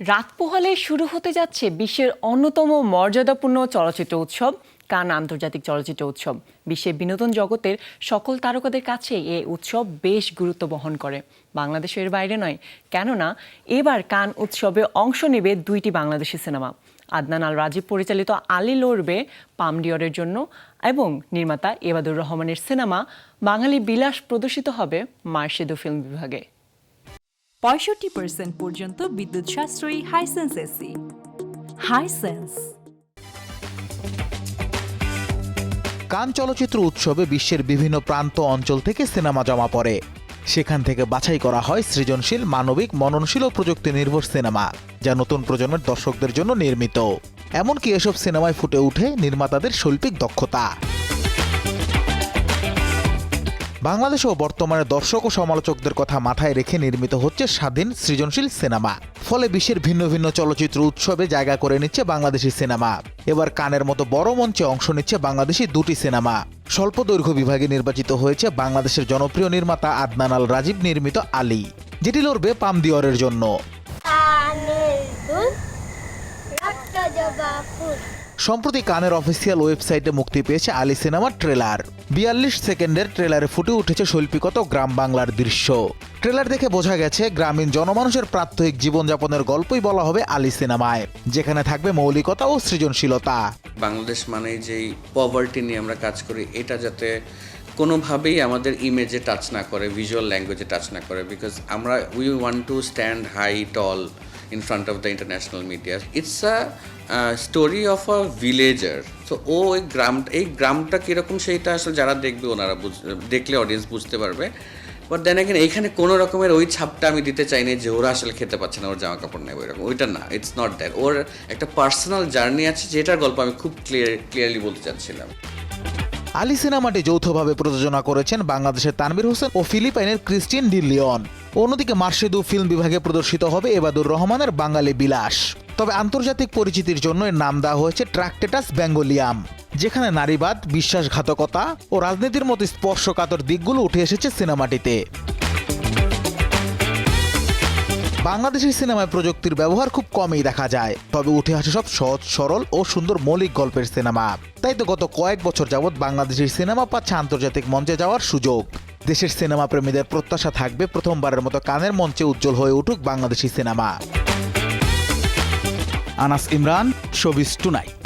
রাত পোহালে শুরু হতে যাচ্ছে বিশ্বের অন্যতম মর্যাদাপূর্ণ চলচ্চিত্র উৎসব, কান আন্তর্জাতিক চলচ্চিত্র উৎসব। বিশ্বের বিনোদন জগতের সকল তারকাদের কাছে এ উৎসব বেশ গুরুত্ব বহন করে। বাংলাদেশের বাইরে নয়। কেননা, এবার কান উৎসবে অংশ নেবে দুইটি বাংলাদেশি সিনেমা। আদনান আল রাজীব পরিচালিত আলী লড়বে পামডিয়রের জন্য এবং নির্মাতা এবাদুর রহমানের সিনেমা বাঙালি বিলাস প্রদর্শিত হবে মার্শেদু ফিল্ম বিভাগে। পঁয়ষট্টি পার্সেন্ট পর্যন্ত বিদ্যুৎ সাশ্রয়ী হাইসেন্স এসি হাইসেন্স কান চলচ্চিত্র উৎসবে বিশ্বের বিভিন্ন প্রান্ত অঞ্চল থেকে সিনেমা জমা পড়ে। সেখান থেকে বাছাই করা হয় সৃজনশীল, মানবিক, মননশীল ও প্রযুক্তি নির্ভর সিনেমা, যা নতুন প্রজন্মের দর্শকদের জন্য নির্মিত। এমনকি এসব সিনেমায় ফুটে ওঠে নির্মাতাদের শৈল্পিক দক্ষতা। বাংলাদেশেও বর্তমানে দর্শক ও সমালোচকদের কথা মাথায় রেখে নির্মিত হচ্ছে স্বাধীন সৃজনশীল সিনেমা। ফলে বিশ্বের ভিন্ন ভিন্ন চলচ্চিত্র উৎসবে জায়গা করে নিচ্ছে বাংলাদেশি সিনেমা। এবার কানের মতো বড় মঞ্চে অংশ নিচ্ছে বাংলাদেশি দুটি সিনেমা। স্বল্প দৈর্ঘ্য বিভাগে নির্বাচিত হয়েছে বাংলাদেশের জনপ্রিয় নির্মাতা আদনান আল রাজীব নির্মিত আলী, যেটি লড়বে পাম পামদিওরের জন্য। সম্প্রতি কানের অফিসিয়াল ওয়েবসাইটে মুক্তি পেয়েছে আলী সিনেমার ট্রেলার বিয়াল্লিশ সেকেন্ডের ট্রেলারে ফুটে উঠেছে শৈল্পিকত গ্রাম বাংলার দৃশ্য। ট্রেলার দেখে বোঝা গেছে, গ্রামীণ জনমানুষের প্রাত্যহিক জীবনযাপনের গল্পই বলা হবে আলী সিনেমায়, যেখানে থাকবে মৌলিকতা ও সৃজনশীলতা। বাংলাদেশ মানে যেই পভার্টি নিয়ে আমরা কাজ করি, এটা যাতে কোনোভাবেই আমাদের ইমেজে টাচ না করে ভিজুয়াল ল্যাঙ্গুয়েজে টাচ না করে বিকজ আমরা we want to stand high tall in front of the international media it's a story of a villager তো ও ওই গ্রামটা এই গ্রামটা কীরকম সেইটা আসলে যারা দেখবে ওনারা বুঝ- দেখলে অডিয়েন্স বুঝতে পারবে। বাট দেন এগেন এইখানে কোনো রকমের ওই ছাপটা আমি দিতে চাইনি যে ওরা আসলে খেতে পাচ্ছে না, ওর জামা কাপড় নেই, ওইরকম। ওইটা না ইটস নট দ্যাট ওর একটা পার্সোনাল জার্নি আছে, যেটার গল্প আমি খুব ক্লিয়ার ক্লিয়ারলি বলতে চাচ্ছিলাম। আলী সিনেমাটি যৌথভাবে প্রযোজনা করেছেন বাংলাদেশের তানবির হোসেন ও ফিলিপাইনের ক্রিস্টিন ডিলিয়ন অন্যদিকে মার্শেদু ফিল্ম বিভাগে প্রদর্শিত হবে এবাদুর রহমানের বাঙালি বিলাস। তবে আন্তর্জাতিক পরিচিতির জন্য এর নাম দেওয়া হয়েছে ট্রাকটেটাস বেঙ্গলিয়াম, যেখানে নারীবাদ, বিশ্বাসঘাতকতা ও রাজনীতির মতো স্পর্শকাতর দিকগুলো উঠে এসেছে সিনেমাটিতে। বাংলাদেশের সিনেমায় প্রযুক্তির ব্যবহার খুব কমই দেখা যায়, তবে উঠে আসে সব সহজ, সরল ও সুন্দর মৌলিক গল্পের সিনেমা। তাই তো গত কয়েক বছর যাবৎ বাংলাদেশের সিনেমা পাচ্ছে আন্তর্জাতিক মঞ্চে যাওয়ার সুযোগ। দেশের সিনেমা প্রেমীদের প্রত্যাশা থাকবে প্রথমবারের মতো কানের মঞ্চে উজ্জ্বল হয়ে উঠুক Bangladeshi cinema. Anas Imran showbiz tonight.